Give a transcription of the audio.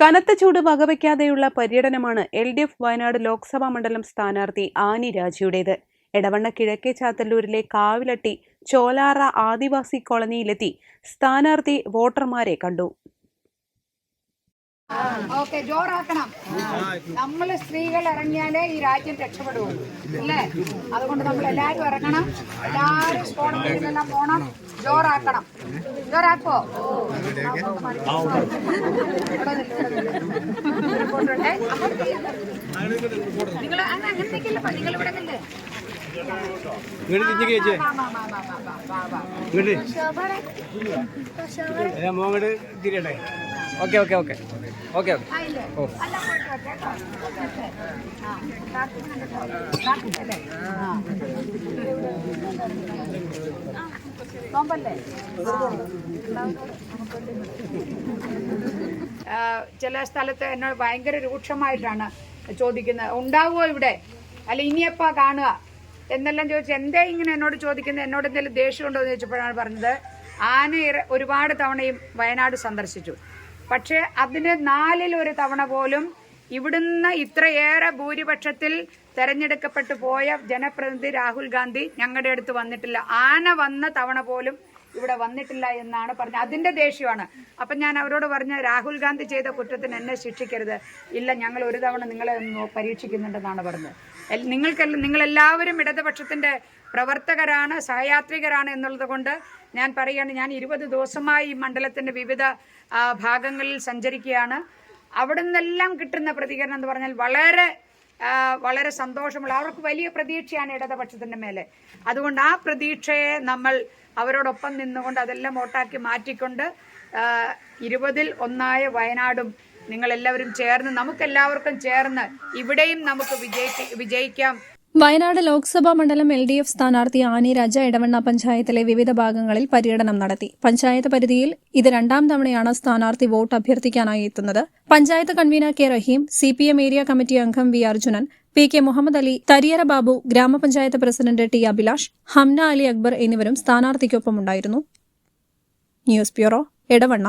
കനത്ത ചൂട് വകവയ്ക്കാതെയുള്ള പര്യടനമാണ് L D F Wayanad Lok Sabha മണ്ഡലം സ്ഥാനാർത്ഥി ആനി രാജയുടേത്. എടവണ്ണ കിഴക്കേ ചാത്തല്ലൂരിലെ കാവിലട്ടി ചോലാറ ആദിവാസി കോളനിയിലെത്തി സ്ഥാനാർത്ഥി വോട്ടർമാരെ കണ്ടു. ഓക്കെ ജോറാക്കണം. നമ്മൾ സ്ത്രീകൾ ഇറങ്ങിയാലേ ഈ രാജ്യം രക്ഷപ്പെടുകയുള്ളൂ അല്ലേ അതുകൊണ്ട് നമ്മൾ എല്ലാവരും ഇറങ്ങണം. എല്ലാവരും സ്ഫോടനം ഇതിലെല്ലാം പോണം. ജോറാക്കണം. ജോറാക്കോ നിങ്ങൾ അങ്ങനത്തേക്കില്ല നിങ്ങൾ ഇവിടെ നില്ലേ. ഇങ്ങോട്ട് തിരിഞ്ഞു ചേച്ചി ഇങ്ങോട്ട് ഞാൻ മോങ്ങോട്ട് തിരിയട്ടെ. Okay okay okay. Okay okay. ആയില്ലേ ചില സ്ഥലത്ത് എന്നോട് ഭയങ്കര രൂക്ഷമായിട്ടാണ് ചോദിക്കുന്നത്. ഉണ്ടാവുമോ ഇവിടെ? അല്ല ഇനിയപ്പാ കാണുക? എന്നെല്ലാം ചോദിച്ചു എന്തേ ഇങ്ങനെ എന്നോട് ചോദിക്കുന്നത്? എന്നോട് എന്തെങ്കിലും ദേഷ്യമുണ്ടോ എന്ന് ചോദിച്ചപ്പോഴാണ് പറഞ്ഞത് ആന ഒരുപാട് തവണയും വയനാട് സന്ദർശിച്ചു. പക്ഷേ അതിന് നാലിൽ ഒരു തവണ പോലും ഇവിടുന്ന് ഇത്രയേറെ ഭൂരിപക്ഷത്തിൽ തെരഞ്ഞെടുക്കപ്പെട്ടു പോയ ജനപ്രതിനിധി രാഹുൽ ഗാന്ധി ഞങ്ങളുടെ അടുത്ത് വന്നിട്ടില്ല. ആന വന്ന തവണ പോലും ഇവിടെ വന്നിട്ടില്ല എന്നാണ് പറഞ്ഞത്. അതിന്റെ ദേഷ്യമാണ്. അപ്പം ഞാൻ അവരോട് പറഞ്ഞ രാഹുൽ ഗാന്ധി ചെയ്ത കുറ്റത്തിന് എന്നെ ശിക്ഷിക്കരുത്. ഇല്ല ഞങ്ങൾ ഒരു തവണ നിങ്ങളെ പരീക്ഷിക്കുന്നുണ്ടെന്നാണ് പറഞ്ഞത്. നിങ്ങൾക്ക് നിങ്ങളെല്ലാവരും ഇടതുപക്ഷത്തിന്റെ പ്രവർത്തകരാണ് സഹയാത്രികരാണ് എന്നുള്ളത് കൊണ്ട് ഞാൻ പറയുകയാണ് ഞാൻ ഇരുപത് ദിവസമായി ഈ മണ്ഡലത്തിന്റെ വിവിധ ഭാഗങ്ങളിൽ സഞ്ചരിക്കുകയാണ്. അവിടെ നിന്നെല്ലാം കിട്ടുന്ന പ്രതികരണം എന്ന് പറഞ്ഞാൽ വളരെ വളരെ സന്തോഷമുള്ള അവർക്ക് വലിയ പ്രതീക്ഷയാണ് ഇടതുപക്ഷത്തിന്റെ മേലെ. അതുകൊണ്ട് ആ പ്രതീക്ഷയെ നമ്മൾ അവരോടൊപ്പം നിന്നുകൊണ്ട് അതെല്ലാം വോട്ടാക്കി മാറ്റിക്കൊണ്ട് ഇരുപതിൽ ഒന്നായ വയനാടും നിങ്ങളെല്ലാവരും ചേർന്ന് നമുക്കെല്ലാവർക്കും ചേർന്ന് ഇവിടെയും നമുക്ക് വിജയിക്ക വിജയിക്കാം. വയനാട് ലോക്സഭാ മണ്ഡലം എൽ ഡി എഫ് സ്ഥാനാർത്ഥി ആനി രാജ ഇടവണ്ണ പഞ്ചായത്തിലെ വിവിധ ഭാഗങ്ങളിൽ പര്യടനം നടത്തി. പഞ്ചായത്ത് പരിധിയിൽ ഇത് രണ്ടാം തവണയാണ് സ്ഥാനാർത്ഥി വോട്ട് അഭ്യർത്ഥിക്കാനായി എത്തുന്നത്. Panchayat convener K Rahim C P M area committee അംഗം V Arjunan P K Muhammad Ali തരിയറ Babu ഗ്രാമപഞ്ചായത്ത് പ്രസിഡന്റ് ടി അഭിലാഷ് ഹംന അലി അക്ബർ എന്നിവരും സ്ഥാനാർത്ഥിക്കൊപ്പമുണ്ടായിരുന്നു. News bureau Edavanna.